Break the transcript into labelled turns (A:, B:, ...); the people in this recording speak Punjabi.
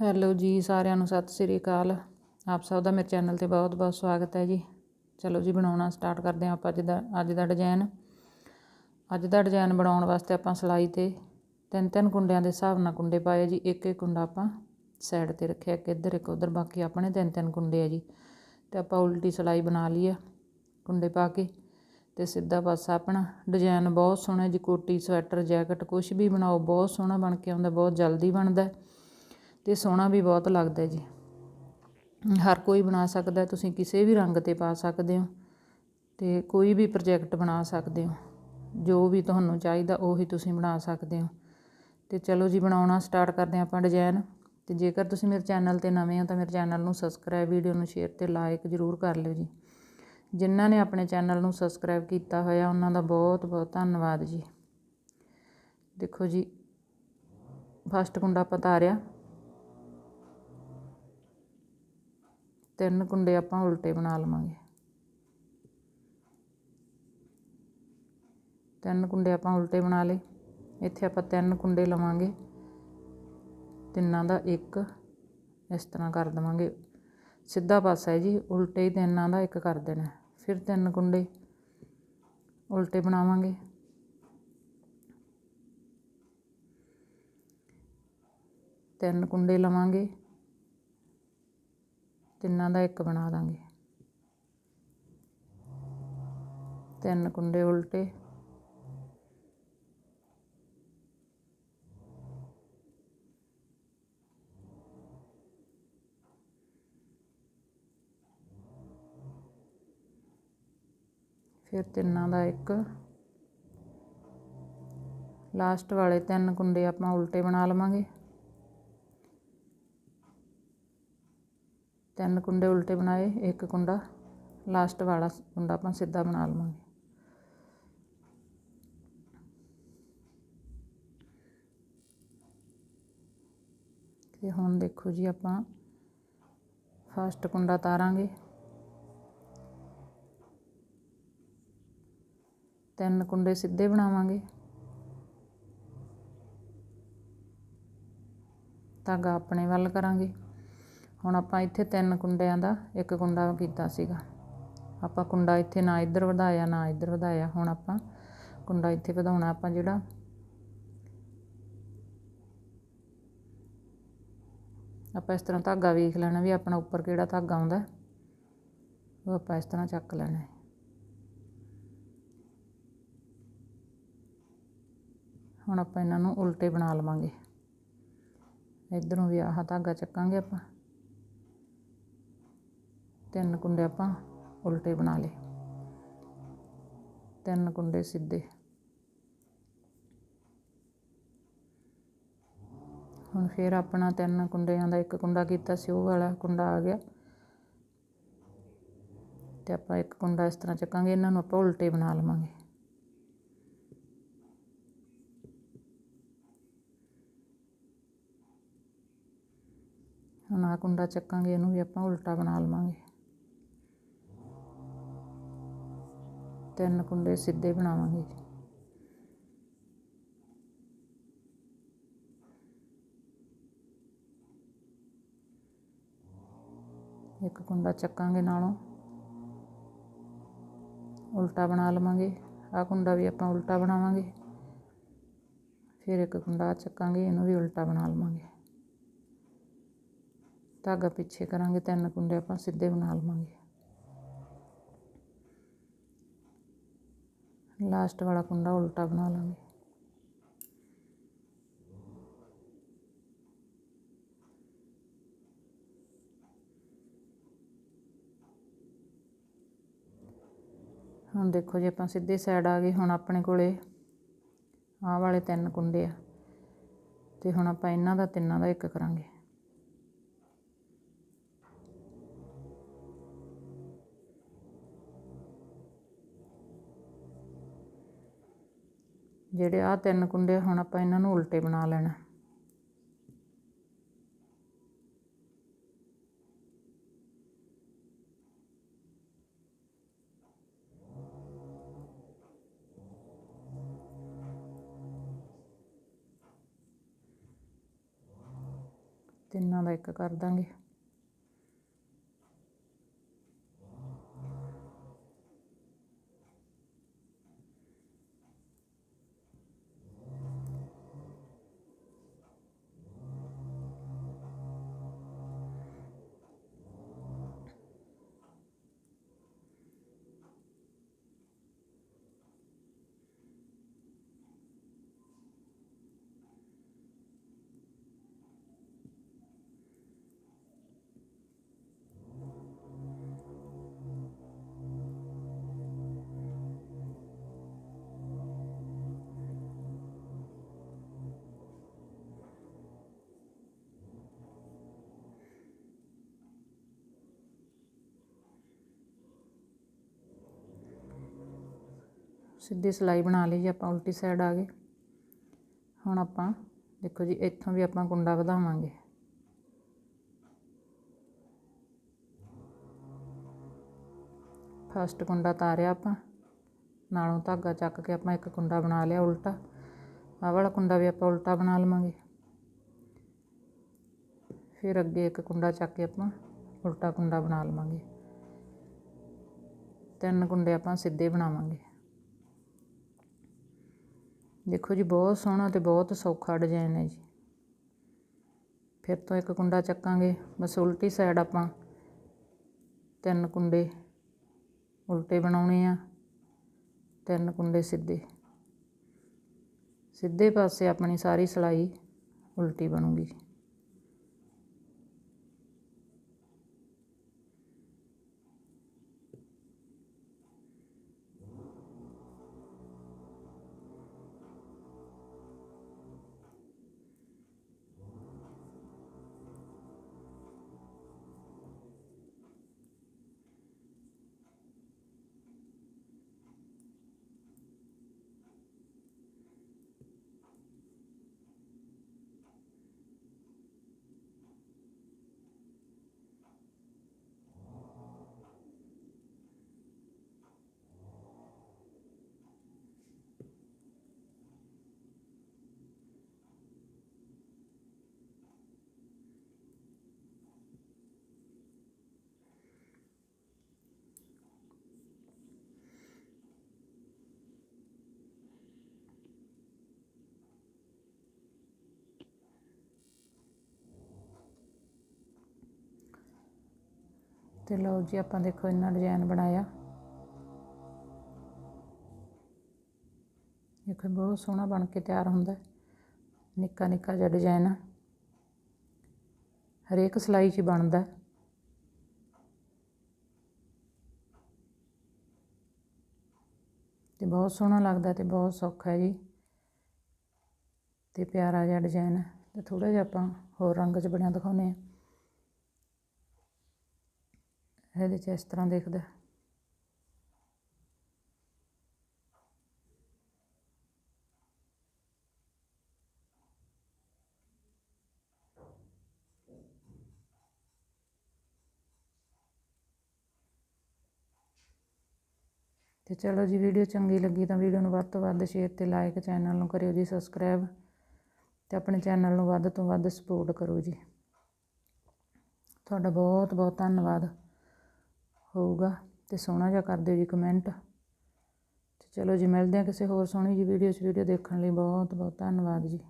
A: ਹੈਲੋ ਜੀ, ਸਾਰਿਆਂ ਨੂੰ ਸਤਿ ਸ੍ਰੀ ਅਕਾਲ। ਆਪ ਸਭ ਦਾ ਮੇਰੇ ਚੈਨਲ ਤੇ ਬਹੁਤ ਬਹੁਤ ਸਵਾਗਤ ਹੈ ਜੀ। ਚਲੋ ਜੀ, ਬਣਾਉਣਾ ਸਟਾਰਟ ਕਰਦੇ ਹਾਂ ਆਪਾਂ ਅੱਜ ਦਾ ਅੱਜ ਦਾ ਡਿਜ਼ਾਈਨ ਅੱਜ ਦਾ ਡਿਜ਼ਾਈਨ ਬਣਾਉਣ ਵਾਸਤੇ ਆਪਾਂ ਸਲਾਈ ਤੇ ਤਿੰਨ ਤਿੰਨ ਕੁੰਡਿਆਂ ਦੇ ਹਿਸਾਬ ਨਾਲ ਕੁੰਡੇ ਪਾਏ ਜੀ। ਇੱਕ ਇੱਕ ਕੁੰਡਾ ਆਪਾਂ ਸਾਈਡ ਤੇ ਰੱਖਿਆ, ਇੱਕ ਇੱਧਰ, ਇੱਕ ਉੱਧਰ, ਬਾਕੀ ਆਪਣੇ ਤਿੰਨ ਤਿੰਨ ਕੁੰਡੇ ਆ ਜੀ। ਤੇ ਆਪਾਂ ਉਲਟੀ ਸਲਾਈ ਬਣਾ ਲਈ ਆ ਕੁੰਡੇ ਪਾ ਕੇ ਤੇ ਸਿੱਧਾ ਪਾਸਾ ਆਪਣਾ ਡਿਜ਼ਾਈਨ ਬਹੁਤ ਸੋਹਣਾ ਜੀ। ਕੋਟੀ, ਸਵੈਟਰ, ਜੈਕਟ ਕੁਝ ਵੀ ਬਣਾਓ, ਬਹੁਤ ਸੋਹਣਾ ਬਣ ਕੇ ਆਉਂਦਾ, ਬਹੁਤ ਜਲਦੀ ਬਣਦਾ ਅਤੇ ਸੋਹਣਾ ਵੀ ਬਹੁਤ ਲੱਗਦਾ ਜੀ। ਹਰ ਕੋਈ ਬਣਾ ਸਕਦਾ, ਤੁਸੀਂ ਕਿਸੇ ਵੀ ਰੰਗ ਤੇ ਪਾ ਸਕਦੇ ਹੋ ਅਤੇ ਕੋਈ ਵੀ ਪ੍ਰੋਜੈਕਟ ਬਣਾ ਸਕਦੇ ਹੋ। ਜੋ ਵੀ ਤੁਹਾਨੂੰ ਚਾਹੀਦਾ, ਉਹੀ ਤੁਸੀਂ ਬਣਾ ਸਕਦੇ ਹੋ। ਅਤੇ ਚਲੋ ਜੀ, ਬਣਾਉਣਾ ਸਟਾਰਟ ਕਰਦੇ ਹਾਂ ਆਪਾਂ ਡਿਜ਼ਾਈਨ ਅਤੇ ਜੇਕਰ ਤੁਸੀਂ ਮੇਰੇ ਚੈਨਲ ਤੇ ਨਵੇਂ ਹੋ, ਤਾਂ ਮੇਰੇ ਚੈਨਲ ਨੂੰ ਸਬਸਕ੍ਰਾਈਬ, ਵੀਡੀਓ ਨੂੰ ਸ਼ੇਅਰ ਅਤੇ ਲਾਈਕ ਜ਼ਰੂਰ ਕਰ ਲਿਓ ਜੀ। ਜਿਨ੍ਹਾਂ ਨੇ ਆਪਣੇ ਚੈਨਲ ਨੂੰ ਸਬਸਕ੍ਰਾਈਬ ਕੀਤਾ ਹੋਇਆ, ਉਹਨਾਂ ਦਾ ਬਹੁਤ ਬਹੁਤ ਧੰਨਵਾਦ ਜੀ। ਦੇਖੋ ਜੀ, ਫਸਟ ਕੁੰਡਾ ਆਪਾਂ ਤਿੰਨ ਕੁੰਡੇ ਆਪਾਂ ਉਲਟੇ ਬਣਾ ਲਵਾਂਗੇ। ਤਿੰਨ ਕੁੰਡੇ ਆਪਾਂ ਉਲਟੇ ਬਣਾ ਲਏ। ਇੱਥੇ ਆਪਾਂ ਤਿੰਨ ਕੁੰਡੇ ਲਵਾਂਗੇ। ਤਿੰਨਾਂ ਦਾ ਇੱਕ ਇਸ ਤਰ੍ਹਾਂ ਕਰ ਦਵਾਂਗੇ। ਸਿੱਧਾ ਪਾਸਾ ਹੈ ਜੀ, ਉਲਟੇ ਹੀ ਤਿੰਨਾਂ ਦਾ ਇੱਕ ਕਰ ਦੇਣਾ ਫਿਰ ਤਿੰਨ ਕੁੰਡੇ ਉਲਟੇ ਬਣਾਵਾਂਗੇ। ਤਿੰਨ ਕੁੰਡੇ ਲਵਾਂਗੇ। ਤਿੰਨਾਂ ਦਾ ਇੱਕ ਬਣਾ ਦਾਂਗੇ। ਤਿੰਨ ਕੁੰਡੇ ਉਲਟੇ। ਫਿਰ ਤਿੰਨਾਂ ਦਾ ਇੱਕ। ਲਾਸਟ ਵਾਲੇ ਤਿੰਨ ਕੁੰਡੇ ਆਪਾਂ ਉਲਟੇ ਬਣਾ ਲਵਾਂਗੇ। ਤਿੰਨ ਕੁੰਡੇ ਉਲਟੇ ਬਣਾਏ, ਇੱਕ ਕੁੰਡਾ ਲਾਸਟ ਵਾਲਾ ਕੁੰਡਾ ਆਪਾਂ ਸਿੱਧਾ ਬਣਾ ਲਵਾਂਗੇ। ਤੇ ਹੁਣ ਦੇਖੋ ਜੀ ਆਪਾਂ ਫਸਟ ਕੁੰਡਾ ਤਾਰਾਂਗੇ। ਤਿੰਨ ਕੁੰਡੇ ਸਿੱਧੇ ਬਣਾਵਾਂਗੇ। ਧਾਗਾ ਆਪਣੇ ਵੱਲ ਕਰਾਂਗੇ। ਹੁਣ ਆਪਾਂ ਇੱਥੇ ਤਿੰਨ ਕੁੰਡਿਆਂ ਦਾ ਇੱਕ ਕੁੰਡਾ ਕੀਤਾ ਸੀਗਾ। ਆਪਾਂ ਕੁੰਡਾ ਇੱਥੇ ਨਾ ਇੱਧਰ ਵਧਾਇਆ, ਨਾ ਇੱਧਰ ਵਧਾਇਆ। ਹੁਣ ਆਪਾਂ ਕੁੰਡਾ ਇੱਥੇ ਵਧਾਉਣਾ, ਆਪਾਂ ਜਿਹੜਾ ਆਪਾਂ ਇਸ ਤਰ੍ਹਾਂ ਧਾਗਾ ਵੇਖ ਲੈਣਾ ਵੀ ਆਪਣਾ ਉੱਪਰ ਕਿਹੜਾ ਧਾਗਾ ਆਉਂਦਾ। ਉਹ ਆਪਾਂ ਇਸ ਤਰ੍ਹਾਂ ਚੱਕ ਲੈਣਾ। ਹੈ ਹੁਣ ਆਪਾਂ ਇਹਨਾਂ ਨੂੰ ਉਲਟੇ ਬਣਾ ਲਵਾਂਗੇ। ਇਧਰੋਂ ਵੀ ਆਹ ਧਾਗਾ ਚੱਕਾਂਗੇ ਆਪਾਂ। ਤਿੰਨ ਕੁੰਡੇ ਆਪਾਂ ਉਲਟੇ ਬਣਾ ਲਏ। ਤਿੰਨ ਕੁੰਡੇ ਸਿੱਧੇ। ਹੁਣ ਫੇਰ ਆਪਣਾ ਤਿੰਨ ਕੁੰਡਿਆਂ ਦਾ ਇੱਕ ਕੁੰਡਾ ਕੀਤਾ ਸੀ, ਉਹ ਵਾਲਾ ਕੁੰਡਾ ਆ ਗਿਆ। ਤੇ ਆਪਾਂ ਇੱਕ ਕੁੰਡਾ ਇਸ ਤਰ੍ਹਾਂ ਚੱਕਾਂਗੇ, ਇਹਨਾਂ ਨੂੰ ਆਪਾਂ ਉਲਟੇ ਬਣਾ ਲਵਾਂਗੇ। ਹੁਣ ਆ ਕੁੰਡਾ ਚੱਕਾਂਗੇ, ਇਹਨੂੰ ਵੀ ਆਪਾਂ ਉਲਟਾ ਬਣਾ ਲਵਾਂਗੇ। ਤਿੰਨ ਕੁੰਡੇ ਸਿੱਧੇ ਬਣਾਵਾਂਗੇ ਇੱਕ ਕੁੰਡਾ ਚੱਕਾਂਗੇ ਨਾਲੋਂ। ਉਲਟਾ ਬਣਾ ਲਵਾਂਗੇ। ਆ ਕੁੰਡਾ ਵੀ ਆਪਾਂ ਉਲਟਾ ਬਣਾਵਾਂਗੇ। ਫਿਰ ਇੱਕ ਕੁੰਡਾ ਚੱਕਾਂਗੇ, ਇਹਨੂੰ ਵੀ ਉਲਟਾ ਬਣਾ ਲਵਾਂਗੇ। ਧਾਗਾ ਪਿੱਛੇ ਕਰਾਂਗੇ, ਤਿੰਨ ਕੁੰਡੇ ਆਪਾਂ ਸਿੱਧੇ ਬਣਾ ਲਵਾਂਗੇ। ਲਾਸਟ ਵਾਲਾ ਕੁੰਡਾ ਉਲਟਾ ਬਣਾ ਲਾਂਗੇ। ਹੁਣ ਦੇਖੋ ਜੇ ਆਪਾਂ ਸਿੱਧੇ ਸਾਈਡ ਆ ਗਏ, ਹੁਣ ਆਪਣੇ ਕੋਲੇ ਆਹ ਵਾਲੇ ਤਿੰਨ ਕੁੰਡੇ ਆ। ਤੇ ਹੁਣ ਆਪਾਂ ਇਹਨਾਂ ਦਾ ਤਿੰਨਾਂ ਦਾ ਇੱਕ ਕਰਾਂਗੇ। ਜਿਹੜੇ ਆ ਤਿੰਨ ਕੁੰਡੇ ਹੁਣ ਆਪਾਂ ਇਹਨਾਂ ਨੂੰ ਉਲਟੇ ਬਣਾ ਲੈਣਾ। ਤਿੰਨਾਂ ਦਾ ਇੱਕ ਕਰ ਦਾਂਗੇ। ਸਿੱਧੀ ਸਿਲਾਈ ਬਣਾ ਲਈ ਜੀ ਆਪਾਂ ਉਲਟੀ ਸਾਈਡ ਆ ਗਏ। ਹੁਣ ਆਪਾਂ ਦੇਖੋ ਜੀ ਇੱਥੋਂ ਵੀ ਆਪਾਂ ਕੁੰਡਾ ਵਧਾਵਾਂਗੇ। ਫਸਟ ਕੁੰਡਾ ਤਾਰਿਆ ਆਪਾਂ। ਨਾਲੋਂ ਧਾਗਾ ਚੱਕ ਕੇ ਆਪਾਂ ਇੱਕ ਕੁੰਡਾ ਬਣਾ ਲਿਆ ਉਲਟਾ। ਆਹ ਵਾਲਾ ਕੁੰਡਾ ਵੀ ਆਪਾਂ ਉਲਟਾ ਬਣਾ ਲਵਾਂਗੇ। ਫਿਰ ਅੱਗੇ ਇੱਕ ਕੁੰਡਾ ਚੱਕ ਕੇ ਆਪਾਂ ਉਲਟਾ ਕੁੰਡਾ ਬਣਾ ਲਵਾਂਗੇ। ਤਿੰਨ ਕੁੰਡੇ ਆਪਾਂ ਸਿੱਧੇ ਬਣਾਵਾਂਗੇ। ਦੇਖੋ ਜੀ, ਬਹੁਤ ਸੋਹਣਾ ਤੇ ਬਹੁਤ ਸੌਖਾ ਡਿਜ਼ਾਈਨ ਹੈ ਜੀ। ਫਿਰ ਤੋਂ ਇੱਕ ਕੁੰਡਾ ਚੱਕਾਂਗੇ, ਬਸ ਉਲਟੀ ਸਾਈਡ ਆਪਾਂ ਤਿੰਨ ਕੁੰਡੇ ਉਲਟੇ ਬਣਾਉਣੇ ਆ, ਤਿੰਨ ਕੁੰਡੇ ਸਿੱਧੇ। ਸਿੱਧੇ ਪਾਸੇ ਆਪਣੀ ਸਾਰੀ ਸਿਲਾਈ ਉਲਟੀ ਬਣੂਗੀ। ਤੇ ਲਓ ਜੀ, ਆਪਾਂ ਦੇਖੋ ਇੰਨਾ ਡਿਜ਼ਾਈਨ ਬਣਾਇਆ। ਦੇਖੋ ਬਹੁਤ ਸੋਹਣਾ ਬਣ ਕੇ ਤਿਆਰ ਹੁੰਦਾ ਨਿੱਕਾ ਨਿੱਕਾ ਜਿਹਾ ਡਿਜ਼ਾਈਨ ਹਰੇਕ ਸਿਲਾਈ 'ਚ ਬਣਦਾ ਤੇ ਬਹੁਤ ਸੋਹਣਾ ਲੱਗਦਾ ਤੇ ਬਹੁਤ ਸੌਖਾ ਹੈ ਜੀ। ਤੇ ਪਿਆਰਾ ਜਿਹਾ ਡਿਜ਼ਾਈਨ ਤੇ ਥੋੜਾ ਜਿਹਾ ਆਪਾਂ ਹੋਰ ਰੰਗ 'ਚ ਬਣਿਆ ਦਿਖਾਉਨੇ ਆ ਇਹਦੇ 'ਚ ਇਸ ਤਰ੍ਹਾਂ ਦਿਖਦਾ। ਤੇ ਚਲੋ ਜੀ, ਵੀਡੀਓ ਚੰਗੀ ਲੱਗੀ ਤਾਂ ਵੀਡੀਓ ਨੂੰ ਵੱਧ ਤੋਂ ਵੱਧ ਸ਼ੇਅਰ ਤੇ ਲਾਈਕ ਚੈਨਲ ਨੂੰ ਕਰਿਓ ਜੀ, ਸਬਸਕ੍ਰਾਈਬ। ਤੇ ਆਪਣੇ ਚੈਨਲ ਨੂੰ ਵੱਧ ਤੋਂ ਵੱਧ ਸਪੋਰਟ ਕਰੋ ਜੀ। ਤੁਹਾਡਾ ਬਹੁਤ ਬਹੁਤ ਧੰਨਵਾਦ। ਹੋਊਗਾ ਅਤੇ ਸੋਹਣਾ ਜਿਹਾ ਕਰ ਦਿਓ ਜੀ ਕਮੈਂਟ ਅਤੇ ਚਲੋ ਜੀ, ਮਿਲਦੇ ਹਾਂ ਕਿਸੇ ਹੋਰ ਸੋਹਣੀ ਜੀ ਵੀਡੀਓ 'ਚ। ਵੀਡੀਓ ਦੇਖਣ ਲਈ ਬਹੁਤ ਬਹੁਤ ਧੰਨਵਾਦ ਜੀ।